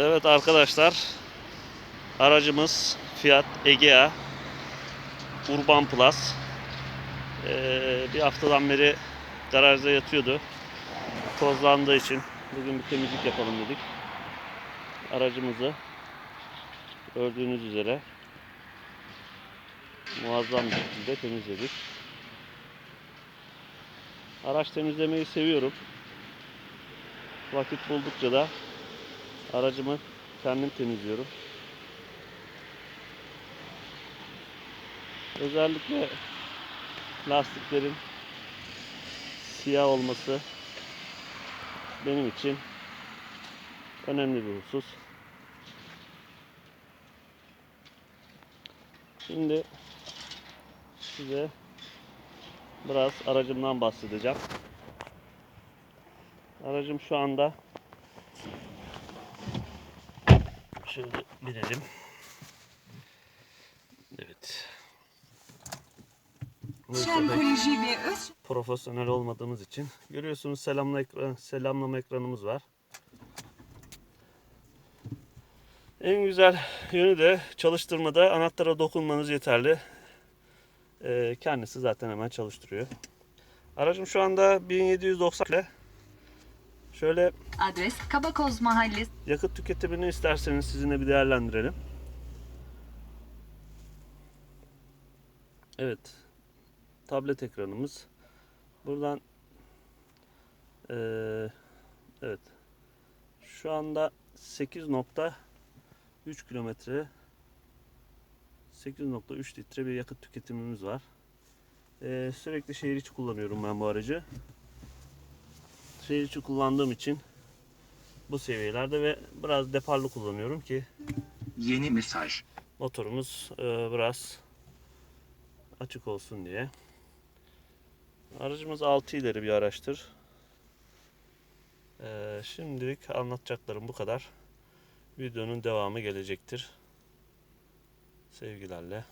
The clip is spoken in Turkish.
Evet arkadaşlar. Aracımız Fiat Egea Urban Plus. Ee, bir haftadan beri garajda yatıyordu. Tozlandığı için bugün bir temizlik yapalım dedik. Aracımızı gördüğünüz üzere muazzam bir şekilde temizledik. Araç temizlemeyi seviyorum. Vakit buldukça da aracımı kendim temizliyorum. Özellikle lastiklerin siyah olması benim için önemli bir husus. Şimdi size biraz aracımdan bahsedeceğim. Aracım şu anda şöyle binelim. Evet. Koleji ve Öz profesyonel olmadığımız için görüyorsunuz selamla ekran, selamlama ekranımız var. En güzel yönü de çalıştırmada anahtara dokunmanız yeterli. Ee, kendisi zaten hemen çalıştırıyor. Aracım şu anda 1790 ile şöyle adres Kabakoz Mahallesi yakıt tüketimini isterseniz sizinle bir değerlendirelim. Evet. Tablet ekranımız. Buradan eee, evet. Şu anda 8.3 kilometre 8.3 litre bir yakıt tüketimimiz var. Eee, sürekli şehir içi kullanıyorum ben bu aracı. Şehir içi kullandığım için bu seviyelerde ve biraz deparlı kullanıyorum ki Yeni mesaj. motorumuz e, biraz açık olsun diye. Aracımız 6 ileri bir araçtır. E, şimdilik anlatacaklarım bu kadar. Videonun devamı gelecektir. Sevgilerle.